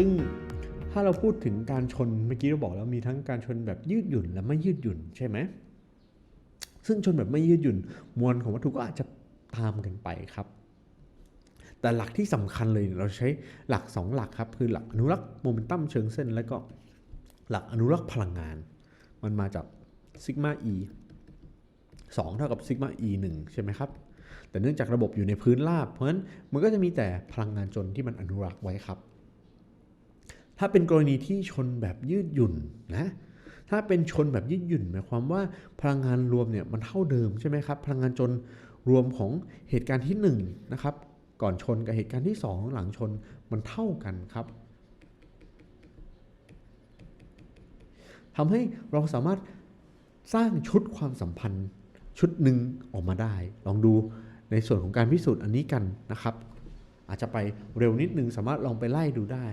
ซึ่งถ้าเราพูดถึงการชนเมื่อกี้เราบอกแล้วมีทั้งการชนแบบยืดหยุ่นและไม่ยืดหยุ่นใช่ไหมซึ่งชนแบบไม่ยืดหยุ่นมวลของวัตถุก็อาจจะตามกันไปครับ แต่หลักที่สำคัญเลยเราใช้หลัก 2 หลักครับคือหลักอนุรักษ์โมเมนตัมเชิงเส้น แล้วก็หลักอนุรักษ์พลังงาน มันมาจากซิกมา e 2 เท่ากับซิกมา e 1ใช่ไหมครับ แต่เนื่องจากระบบอยู่ในพื้นราบ เพราะฉะนั้นมันก็จะมีแต่พลังงานจนที่มันอนุรักษ์ไว้ครับ ถ้าเป็นกรณีที่ชนแบบยืดหยุ่นนะถ้าเป็นชนแบบยืดหยุ่นหมายความว่าพลังงานรวมเนี่ยมันเท่าเดิมใช่ไหมครับ พลังงานจนรวมของเหตุการณ์ที่1นงนะครับก่อนชนกับเหตุการณ์ที่ 2 หลังชนมันเท่ากันครับทำให้เราสามารถสร้างชุดความสัมพันธ์ชุดหนึ่งออกมาได้ ลองดูในส่วนของการพิสูจน์อันนี้กันนะครับ อาจจะไปเร็วนิดนึงสามารถลองไปไล่ดูได้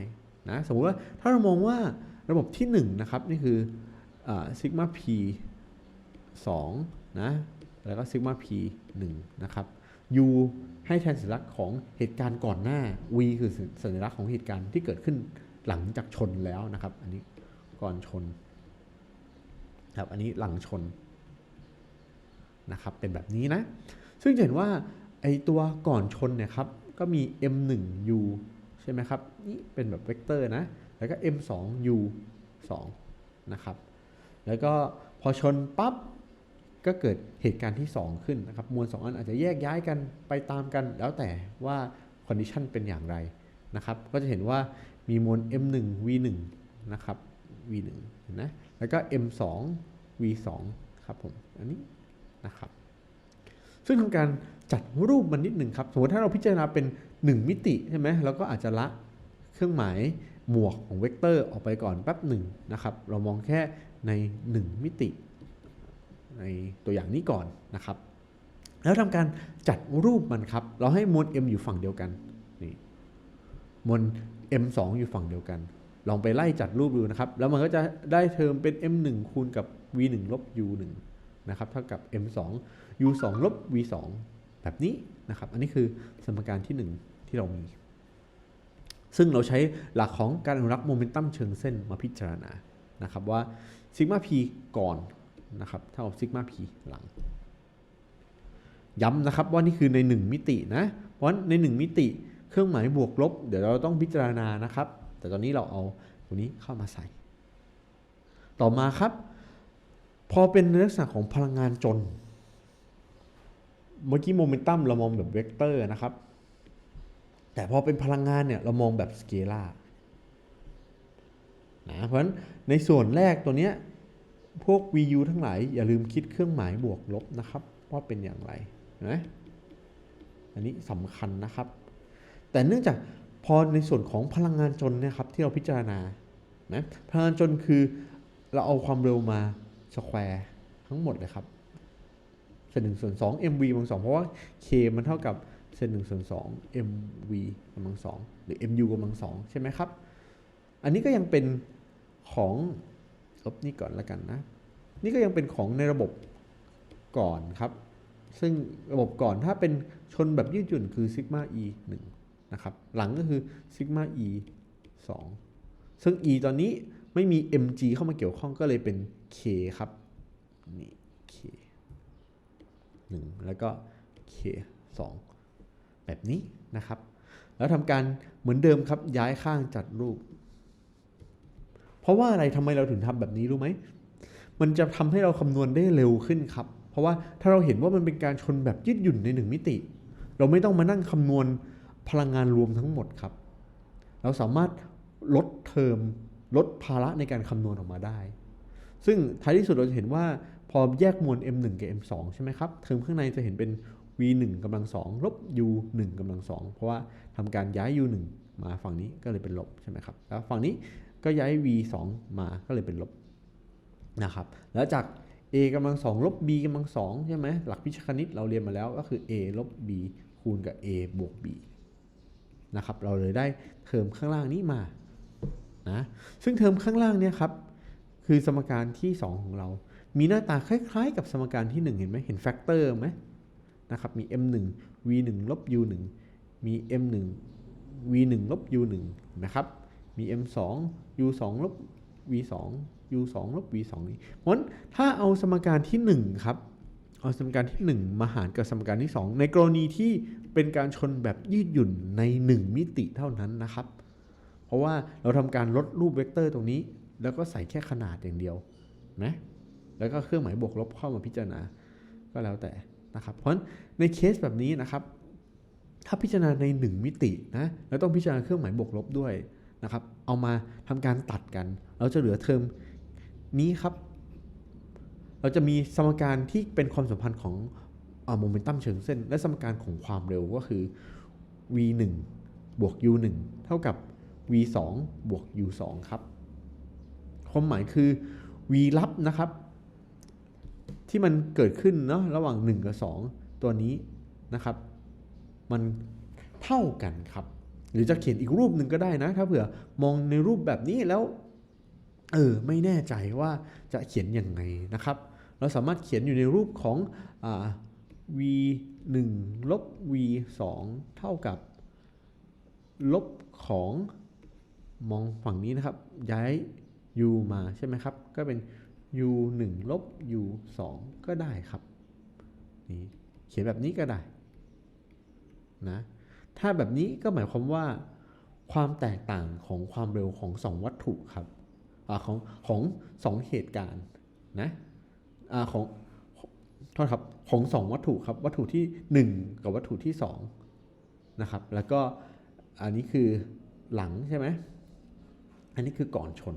นะสมมติว่าถ้าเรามองว่าระบบที่1นะครับนี่คือซิกมา p 2นะแล้วก็ซิกมา p 1นะครับ u ให้แทนสัญลักษณ์ของเหตุการณ์ก่อนหน้า v คือสัญลักษณ์ของเหตุการณ์ที่เกิดขึ้นหลังจากชนแล้วนะครับ อันนี้ก่อนชนครับอันนี้หลังชนนะครับเป็นแบบนี้นะ ซึ่งจะเห็นว่าไอตัวก่อนชนเนี่ยครับก็มี m1u ใช่ไหมครับนี่เป็นแบบเวกเตอร์นะ แล้วก็ m2u 2นะครับแล้วก็พอชนปั๊บก็เกิดเหตุการณ์ที่ 2 ขึ้นนะครับมวล 2 อันอาจจะแยกย้ายกันไปตามกัน แล้วแต่ว่าคอนดิชันเป็นอย่างไรนะครับก็จะเห็นว่ามีมวล m1 v1 นะครับ v1 เห็นนะแล้วก็ m2 v2 ครับผมอันนี้นะครับซึ่งทำการจัดรูปมันนิดหนึ่งครับ สมมติถ้าเราพิจารณาเป็น 1 มิติใช่ไหมเราก็อาจจะละเครื่องหมายหมวกของเวกเตอร์ออกไปก่อนแป๊บหนึ่งนะครับ เรามองแค่ใน 1 มิติ ในตัวอย่างนี้ก่อนนะครับ แล้วทำการจัดรูปมันครับ เราให้มวล m อยู่ฝั่งเดียวกันนี่มวล m2 อยู่ฝั่งเดียวกัน ลองไปไล่จัดรูปดูนะครับ แล้วมันก็จะได้เทอมเป็น m1 คูณกับ v1 ลบ u1 นะครับ เท่ากับ m2 u2 ลบ v2 แบบนี้นะครับ อันนี้คือสมการที่ 1 ที่เรามี ซึ่งเราใช้หลักของการอนุรักษ์โมเมนตัมเชิงเส้นมาพิจารณานะครับว่าซิกมา p ก่อนนะครับเท่าซิกมา p หลัง ย้ำนะครับว่านี่คือใน 1 มิตินะ เพราะใน 1 มิติเครื่องหมายบวกลบ เดี๋ยวเราต้องพิจารณานะครับ แต่ตอนนี้เราเอาตัวนี้เข้ามาใส่ ต่อมาครับ พอเป็นลักษณะของพลังงานจน เมื่อกี้โมเมนตัมเรามองแบบเวกเตอร์นะครับ แต่พอเป็นพลังงานเนี่ยเรามองแบบสเกลาร์นะเพราะฉะนั้นในส่วนแรกตัวเนี้ยพวก VU ทั้งหลายอย่าลืมคิดเครื่องหมายบวกลบนะครับว่าเป็นอย่างไรนะอันนี้สำคัญนะครับ แต่เนื่องจากพอในส่วนของพลังงานจนเนี่ยครับที่เราพิจารณานะพลังงานจนคือเราเอาความเร็วมาสแควร์ทั้งหมดเลยครับเศษหนึ่งส่วนสอง mv กำลังสองเพราะว่า k มันเท่ากับ เศษหนึ่งส่วนสอง mv กำลังสองหรือ mu กำลังสองใช่ไหมครับ อันนี้ก็ยังเป็นของลบนี่ก่อนล้วกันนะ นี่ก็ยังเป็นของในระบบก่อนครับ ซึ่งระบบก่อนถ้าเป็นชนแบบยืดหยุ่นคือซิกมา e 1นะครับ หลังก็คือซิกมา e 2ซึ่ง e ตอนนี้ไม่มี mg เข้ามาเกี่ยวข้องก็เลยเป็น k ครับ นี่ k 1แล้วก็ k 2 แบบนี้นะครับ แล้วทำการเหมือนเดิมครับย้ายข้างจัดรูป เพราะว่าอะไรทำไมเราถึงทำแบบนี้รู้ไหมมันจะทำให้เราคำนวณได้เร็วขึ้นครับ เพราะว่าถ้าเราเห็นว่ามันเป็นการชนแบบยืดหยุ่นในหนึ่งมิติ เราไม่ต้องมานั่งคำนวณพลังงานรวมทั้งหมดครับ เราสามารถลดเทอมลดภาระในการคำนวณออกมาได้ ซึ่งท้ายที่สุดเราจะเห็นว่าพอแยกมวล m1 กับ m2 ใช่ไหมครับ เทอมข้างในจะเห็นเป็น v1 กำลังสองลบ u1 กำลังสองเพราะว่าทำการย้าย u1 มาฝั่งนี้ก็เลยเป็นลบใช่ไหมครับแล้วฝั่งนี้ก็ย้าย v2 มาก็เลยเป็นลบนะครับแล้วจาก a กำลังสองลบ b กำลังสองใช่ไหมหลักวิชาคณิตเราเรียนมาแล้วก็คือ a ลบ b คูณกับ a บวก b นะครับเราเลยได้เทอมข้างล่างนี้มานะซึ่งเทอมข้างล่างเนี่ยครับคือสมการที่ 2 ของเรา มีหน้าตาคล้ายๆ กับสมการที่ 1 เห็นไหมเห็นแฟกเตอร์ไหม นะครับ มี m1 v1 ลบ u1 มี m1 v1 ลบ u1 นะครับ มี m 2 u 2 ลบ v 2 u 2 ลบ v 2 นี้เพราะฉะนั้นถ้าเอาสมการที่ 1 ครับเอาสมการที่ 1 มาหารกับสมการที่ 2 ในกรณีที่เป็นการชนแบบยืดหยุ่นใน 1 มิติเท่านั้นนะครับ เพราะว่าเราทำการลดรูปเวกเตอร์ตรงนี้ แล้วก็ใส่แค่ขนาดอย่างเดียวนะแล้วก็เครื่องหมายบวกลบเข้ามาพิจารณาก็แล้วแต่ นะครับเพราะฉะนั้นในเคสแบบนี้นะครับ ถ้าพิจารณาใน 1 มิตินะแล้วต้องพิจารณาเครื่องหมายบวกลบด้วยนะครับ เอามาทำการตัดกัน เราจะเหลือเทอมนี้ครับ เราจะมีสมการที่เป็นความสัมพันธ์ของโมเมนตัมเชิงเส้น และสมการของความเร็วก็คือ v 1บวก u 1เท่ากับ v 2บวก u 2ครับความหมายคือ v ลับนะครับ ที่มันเกิดขึ้นเนาะระหว่าง 1 กับ 2 ตัวนี้นะครับ มันเท่ากันครับ หรือจะเขียนอีกรูปหนึ่งก็ได้นะ ถ้าเผื่อมองในรูปแบบนี้แล้วเออไม่แน่ใจว่าจะเขียนยังไงนะครับ เราสามารถเขียนอยู่ในรูปของอา v 1ลบ v 2เท่ากับ ลบของมองฝั่งนี้นะครับ ย้าย u มาใช่ไหมครับ ก็เป็น u 1ลบ u 2ก็ได้ครับนี่เขียนแบบนี้ก็ได้นะถ้าแบบนี้ก็หมายความว่า ความแตกต่างของความเร็วของ 2 วัตถุครับอของของสองเหตุการณ์นะอของโทษครับของสองวัตถุครับวัตถุที่ 1 กับวัตถุที่2นะครับแล้วก็อันนี้คือหลังใช่ไหมอันนี้คือก่อนชน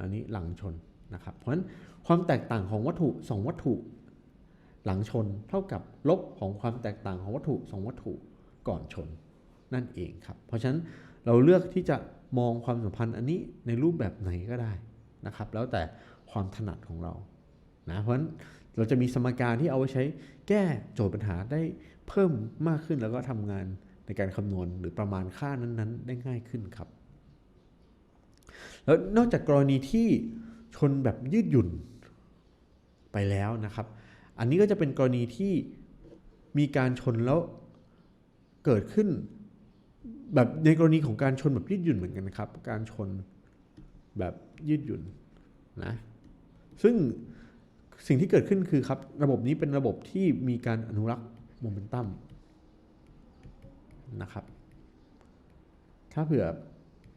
อันนี้หลังชน นะครับ เพราะฉะนั้นความแตกต่างของวัตถุ 2 วัตถุ หลังชนเท่ากับลบของความแตกต่างของวัตถุ 2 วัตถุก่อนชนนั่นเองครับ เพราะฉะนั้นเราเลือกที่จะมองความสัมพันธ์อันนี้ในรูปแบบไหนก็ได้นะครับ แล้วแต่ความถนัดของเรานะเพราะฉะนั้นเราจะมีสมการที่เอาไว้ใช้แก้โจทย์ปัญหาได้เพิ่มมากขึ้นแล้วก็ทำงานในการคำนวณหรือประมาณค่านั้นๆ ได้ง่ายขึ้นครับ แล้วนอกจากกรณีที่ ชนแบบยืดหยุ่นไปแล้วนะครับ อันนี้ก็จะเป็นกรณีที่มีการชนแล้วเกิดขึ้นแบบในกรณีของการชนแบบยืดหยุ่นเหมือนกันนะครับ การชนแบบยืดหยุ่นนะ ซึ่งสิ่งที่เกิดขึ้นคือครับ ระบบนี้เป็นระบบที่มีการอนุรักษ์โมเมนตัมนะครับ ถ้าเผื่อ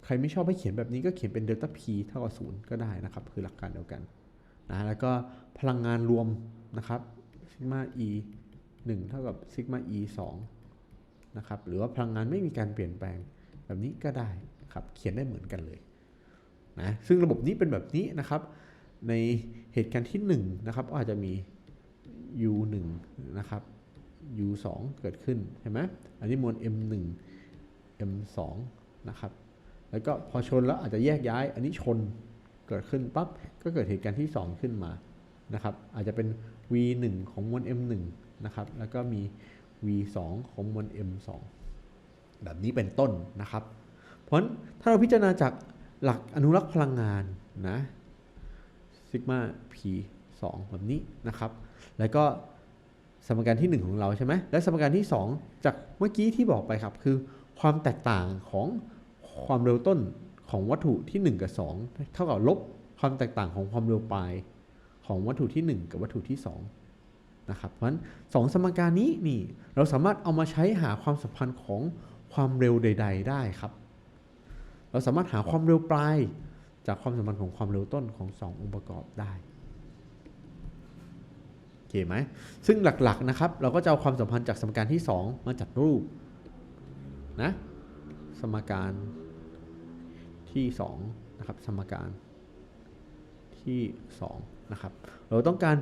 ครไม่ชอบให้เขียนแบบนี้ก็เขียนเป็นเดลต้า p เท่ากับศูนย์ก็ได้นะครับ คือหลักการเดียวกันนะแล้วก็พลังงานรวมนะครับซิกมา e 1 เท่ากับซิกมา e 2นะครับหรือว่าพลังงานไม่มีการเปลี่ยนแปลงแบบนี้ก็ได้ครับเขียนได้เหมือนกันเลยนะซึ่งระบบนี้เป็นแบบนี้นะครับ ในเหตุการณ์ที่1นะครับก็อาจจะมี u 1นะครับ u 2เกิดขึ้น ใช่ไหมอันนี้มวล m 1 m 2นะครับ แล้วก็พอชนแล้วอาจจะแยกย้าย อันนี้ชนเกิดขึ้นปั๊บก็เกิดเหตุการณ์ที่ 2 ขึ้นมานะครับอาจจะเป็น v 1 ของมวล m 1 นะครับแล้วก็มี v 2 ของมวล m 2 แบบนี้เป็นต้นนะครับ เพราะฉะนั้นถ้าเราพิจารณาจากหลักอนุรักษ์พลังงานนะซิกมา p 2แบบนี้นะครับ แล้วก็สมการที่ 1 ของเราใช่ไหมและสมการที่ 2 จากเมื่อกี้ที่บอกไปครับ คือความแตกต่างของ ความเร็วต้นของวัตถุที่ 1 กับ 2 เท่ากับลบความแตกต่างของความเร็วปลายของวัตถุที่ 1 กับวัตถุที่ 2 นะครับ เพราะฉะนั้นสองสมการนี้นี่เราสามารถเอามาใช้หาความสัมพันธ์ของความเร็วใด ๆ ได้ครับ เราสามารถหาความเร็วปลายจากความสัมพันธ์ของความเร็วต้นของ 2 องค์ประกอบได้โอเคไหมซึ่งหลักๆนะครับ เราก็จะเอาความสัมพันธ์จากสมการที่ 2 มาจัดรูปนะสมการ ที่2นะครับสมการที่2นะครับเราต้องการ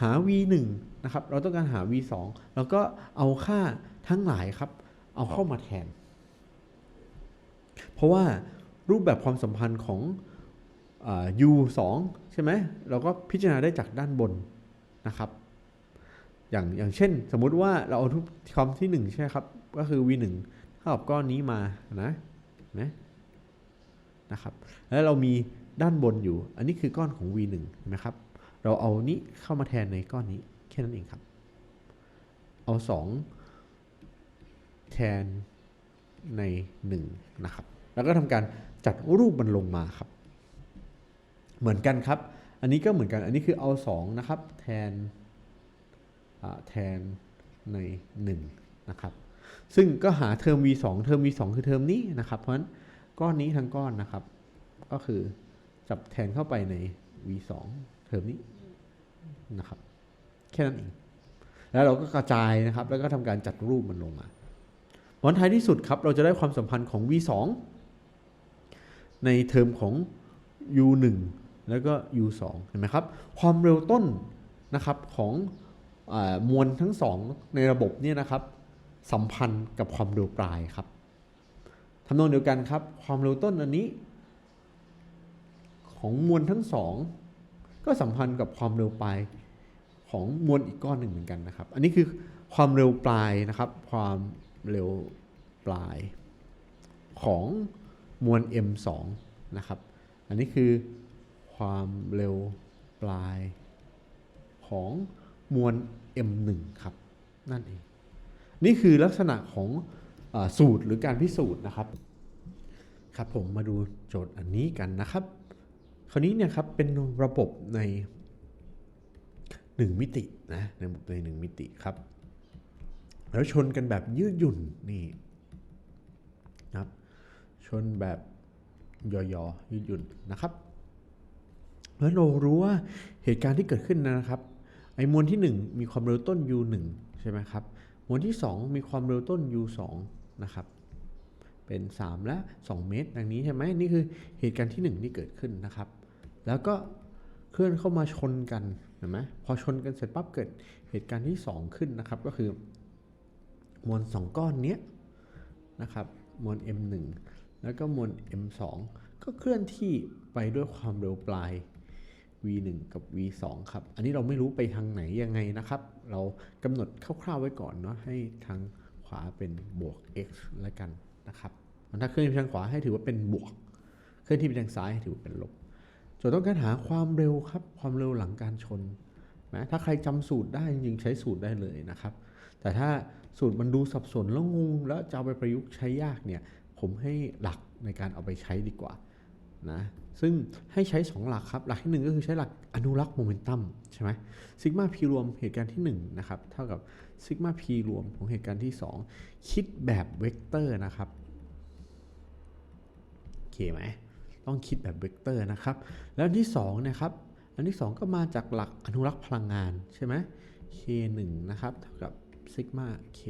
หา v 1นะครับเราต้องการหา v 2แล้วก็เอาค่าทั้งหลายครับ เอาเข้ามาแทน เพราะว่ารูปแบบความสัมพันธ์ของอา u 2ใช่ไหมเราก็พิจารณาได้จากด้านบนนะครับ อย่างอย่างเช่น สมมุติว่าเราเอาทุกคอมที่ 1 ใช่ครับ ก็คือ v 1เท่ากับก้อนนี้มานะนะ นะครับ แล้วเรามีด้านบนอยู่ อันนี้คือก้อนของ v 1 เห็นไหมครับ เราเอานี้เข้ามาแทนในก้อนนี้แค่นั้นเองครับ เอา 2 แทนใน 1 นะครับ แล้วก็ทำการจัดรูปมันลงมาครับ เหมือนกันครับ อันนี้ก็เหมือนกัน อันนี้คือเอา 2 นะครับ แทนแทนใน 1 นะครับ ซึ่งก็หาเทอม v2 เทอม v2 คือเทอมนี้นะครับ เพราะฉะนั้น ก้อนนี้ทั้งก้อนนะครับ ก็คือจับแทนเข้าไปใน v2 เทอมนี้นะครับ แค่นั้นเองแล้วเราก็กระจายนะครับ แล้วก็ทำการจัดรูปมันลงมาวันท้ายที่สุดครับ เราจะได้ความสัมพันธ์ของ v2 ในเทอมของ u1 แล้วก็ u2 เห็นไหมครับ ความเร็วต้นนะครับของอมวลทั้งสองในระบบเนี่ยนะครับ สัมพันธ์กับความเร็วปลายครับ ทำนองเดียวกันครับ ความเร็วต้นอันนี้ ของมวลทั้งสองก็สัมพันธ์กับความเร็วปลายของมวลอีกก้อนหนึ่งเหมือนกันนะครับ อันนี้คือความเร็วปลายนะครับ ความเร็วปลายของมวล m2 นะครับ อันนี้คือความเร็วปลายของมวล m1 ครับ นั่นเอง นี่คือลักษณะของ สูตรหรือการพิสูจน์นะครับ ครับผมมาดูโจทย์อันนี้กันนะครับ คราวนี้เนี่ยครับเป็นระบบใน 1 มิตินะในระบบใน 1 มิติครับ แล้วชนกันแบบยืดหยุ่นนี่นะครับ ชนแบบยอๆยืดหยุ่นนะครับแล้วเรารู้ว่าเหตุการณ์ที่เกิดขึ้นนะครับ ไอ้มวลที่ 1 มีความเร็วต้น u 1ใช่ไหมครับมวลที่ 2 มีความเร็วต้น u 2 นะครับ เป็น 3 และ 2 เมตรดังนี้ใช่ไหมนี่คือเหตุการณ์ที่ 1 ที่เกิดขึ้นนะครับ แล้วก็เคลื่อนเข้ามาชนกันเห็นไหมพอชนกันเสร็จปั๊บเกิดเหตุการณ์ที่ 2 ขึ้นนะครับ ก็คือ มวล 2 ก้อนเนี้ยนะครับมวล m1 แล้วก็มวล m2 ก็เคลื่อนที่ไปด้วยความเร็วปลาย v1 กับ v2 ครับ อันนี้เราไม่รู้ไปทางไหนยังไงนะครับ เรากำหนดคร่าวๆไว้ก่อนเนาะให้ทาง ขวาเป็นบวก x แล้วกันนะครับถ้าเคลื่อนไปทางขวาให้ถือว่าเป็นบวก เคลื่อนที่ไปทางซ้ายให้ถือว่าเป็นลบโจทย์ต้องการหาความเร็วครับ ความเร็วหลังการชนนะถ้าใครจำสูตรได้จริงๆใช้สูตรได้เลยนะครับ แต่ถ้าสูตรมันดูสับสนแล้วงงแล้วจะเอาไปประยุกต์ใช้ยากเนี่ย ผมให้หลักในการเอาไปใช้ดีกว่านะ ซึ่งให้ใช้ 2 หลักครับ หลักที่ 1 ก็คือใช้หลักอนุรักษ์โมเมนตัมใช่ไหมซิกมาพีรวมเหตุการณ์ที่1นะครับเท่ากับซิกมาพีรวมของเหตุการณ์ที่ 2 คิดแบบเวกเตอร์นะครับโอเคไหมต้องคิดแบบเวกเตอร์นะครับ แล้วอันที่2นะครับอันที่ 2 ก็มาจากหลักอนุรักษ์พลังงานใช่ไหม k1 นะครับเท่ากับซิกมา k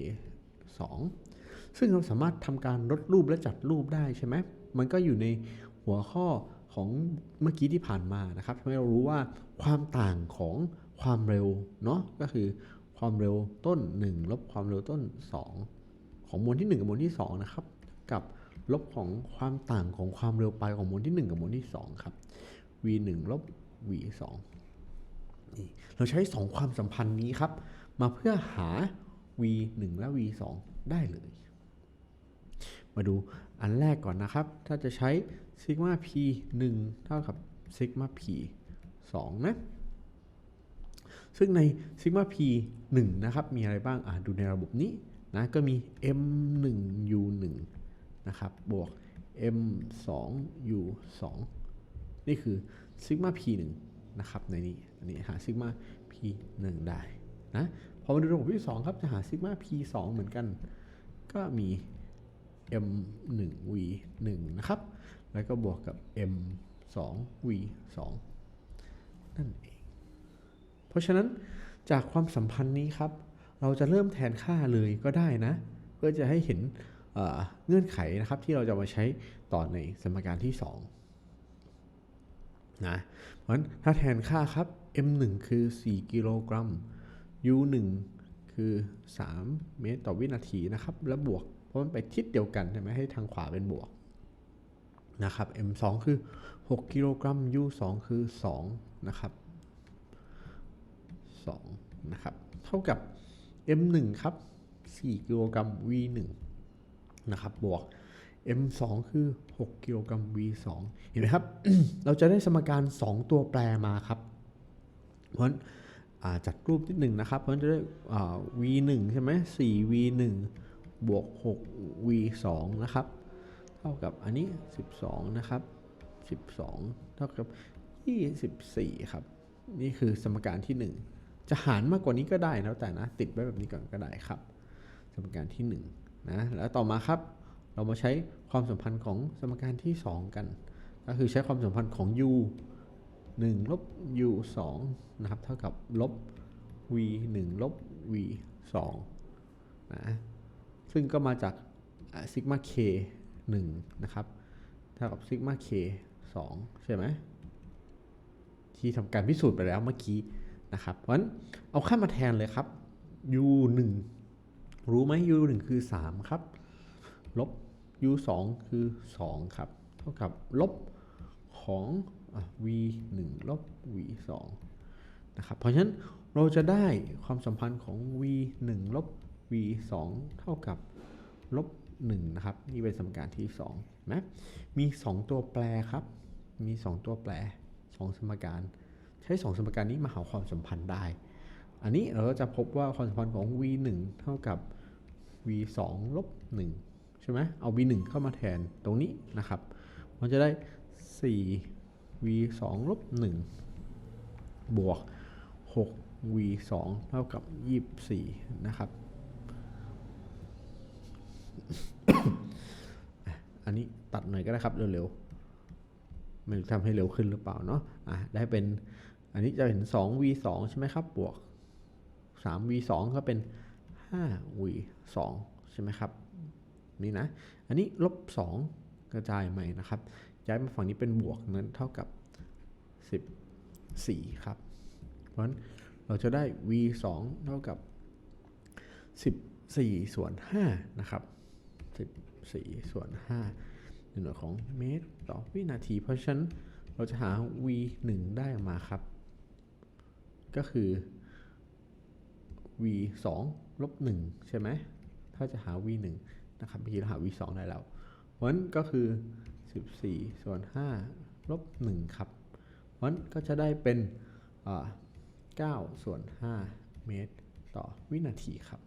2 ซึ่งเราสามารถทำการลดรูปและจัดรูปได้ใช่ไหมมันก็อยู่ในหัวข้อ ของเมื่อกี้ที่ผ่านมานะครับทำให้เรารู้ว่าความต่างของความเร็วเนาะก็คือความเร็วต้น 1 ลบความเร็วต้น 2 ของมวลที่ 1 กับมวลที่2นะครับกับลบของความต่างของความเร็วไปของมวลที่ 1 กับมวลที่ 2 ครับ v 1ลบ v 2นี่เราใช้ 2 ความสัมพันธ์นี้ครับ มาเพื่อหา v 1และ v 2ได้เลย มาดูอันแรกก่อนนะครับ ถ้าจะใช้ ซิกมา p 1เท่ากับซิกมา p 2นะซึ่งในซิกมา p 1นะครับ มีอะไรบ้าง อ่าดูในระบบนี้นะก็มี m 1 u 1นะครับ บวก m 2 u 2นี่คือซิกมา p 1นะครับ ในนี้ อันนี้หาซิกมา p 1ได้นะพอมาดูระบบที่ 2 ครับ จะหาซิกมา p 2เหมือนกัน ก็มี m 1 v 1นะครับ แล้วก็บวกกับ m 2 v 2นั่นเอง เพราะฉะนั้นจากความสัมพันธ์นี้ครับ เราจะเริ่มแทนค่าเลยก็ได้นะ เพื่อจะให้เห็นเเงื่อนไขนะครับที่เราจะมาใช้ต่อในสมการที่ 2 นะ เพราะฉะนั้นถ้าแทนค่าครับ m 1คือ 4 กิโลกรัม u 1คือ 3 เมตรต่อวินาทีนะครับ แล้วบวกเพราะมันไปทิศเดียวกันใช่ไหมให้ทางขวาเป็นบวก นะครับ m 2 คือ 6กิโลกรัม u 2 คือ2นะครับ2นะครับเท่ากับ m 1 ครับ4กิโลกรัม v 1 นะครับบวก m 2 คือ 6กิโลกรัม v 2 เห็นไหมครับ เราจะได้สมการ 2 ตัวแปรมาครับ เพราะฉะนั้นจัดรูปที่1นะครับ เพราะฉะนั้นจะได้ v 1 ใช่ไหม4 v 1 บวก 6 v 2 นะครับ ท่ากับอันนี้ 12 นะครับ 12 เท่ากับ 24 ครับ นี่คือสมการที่ 1 จะหารมากกว่านี้ก็ได้แล้วแต่นะ ติดไว้แบบนี้ก่อนก็ได้ครับ สมการที่ 1 นะ แล้วต่อมาครับ เรามาใช้ความสัมพันธ์ของสมการที่ 2 กัน ก็คือใช้ความสัมพันธ์ของ u 1ลบ u 2นะครับ เท่ากับลบ v 1ลบ v 2นะ ซึ่งก็มาจากซิกมา k 1นะครับเท่ากับซิกมา k 2ใช่ไหมที่ทำการพิสูจน์ไปแล้วเมื่อกี้นะครับเพราะฉะนั้นเอาค่ามาแทนเลยครับ u 1รู้ไหม u 1คือ 3 ครับ ลบ u 2คือ 2 ครับ เท่ากับลบของอ v 1ลบ v 2นะครับ เพราะฉะนั้นเราจะได้ความสัมพันธ์ของ v 1ลบ v 2เท่ากับลบ 1นะครับนี่เป็นสมการที่2นะมี 2 ตัวแปรครับ มี 2 ตัวแปร 2 สมการ ใช้ 2 สมการนี้มาหาความสัมพันธ์ได้ อันนี้เราก็จะพบว่าความสัมพันธ์ของ v 1เท่ากับ v 2ลบ1ใช่ไหมเอา v 1เข้ามาแทนตรงนี้นะครับ มันจะได้ 4 v 2ลบ1บวก 6 v 2เท่ากับ 24 นะครับ อันนี้ตัดหน่อยก็ได้ครับเร็วๆไม่รู้ทำให้เร็วขึ้นหรือเปล่าเนาะอะได้เป็นอันนี้จะเห็น 2 v 2ใช่ไหมครับ บวก 3 v 2ก็เป็น 5 v 2ใช่ไหมครับ นี่นะ อันนี้ลบ 2 กระจายใหม่นะครับ ย้ายมาฝั่งนี้เป็นบวกนั้นเท่ากับ 14 ครับ เพราะฉะนั้นเราจะได้ v 2เท่ากับ 14 ส่วน5นะครับ 4 ส่วน 5 ในหน่วยของเมตรต่อวินาที เพราะฉะนั้นเราจะหา v 1ได้ออกมาครับ ก็คือ v 2ลบ1ใช่ไหม ถ้าจะหา v 1นะครับเมื่อกี้เราหา v 2ได้แล้วเพราะฉะนั้นก็คือ 14 ส่วน 5 ลบ 1 ครับเพราะฉะนั้นก็จะได้เป็นอ่า9ส่วน 5 เมตรต่อวินาทีครับ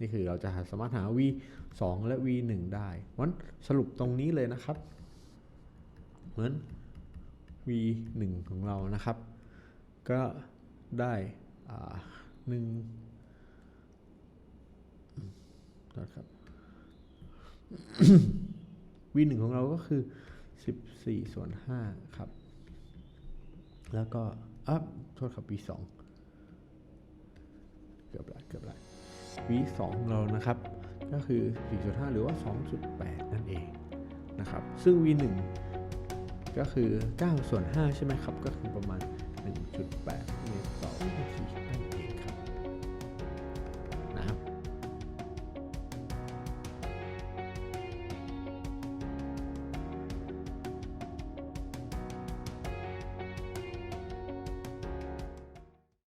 นี่คือเราจะหาสามารถหา v 2และ v 1ได้เพราะฉะนั้นสรุปตรงนี้เลยนะครับ เหมือน v 1ของเรานะครับ ก็ได้อ่าหนึ่งอืมโทษครับ v 1ของเราก็คือ 14 ส่วน 5 ครับ แล้วก็อะโทษครับ v 2เกือบละเกือบละ v 2ของเรานะครับ ก็คือ 4.5 หรือว่า 2.8 นั่นเองนะครับ ซึ่ง v 1ก็คือ 9 ส่วน 5 ใช่ไหมครับ ก็คือประมาณ 1.8 เมตรต่อวินาที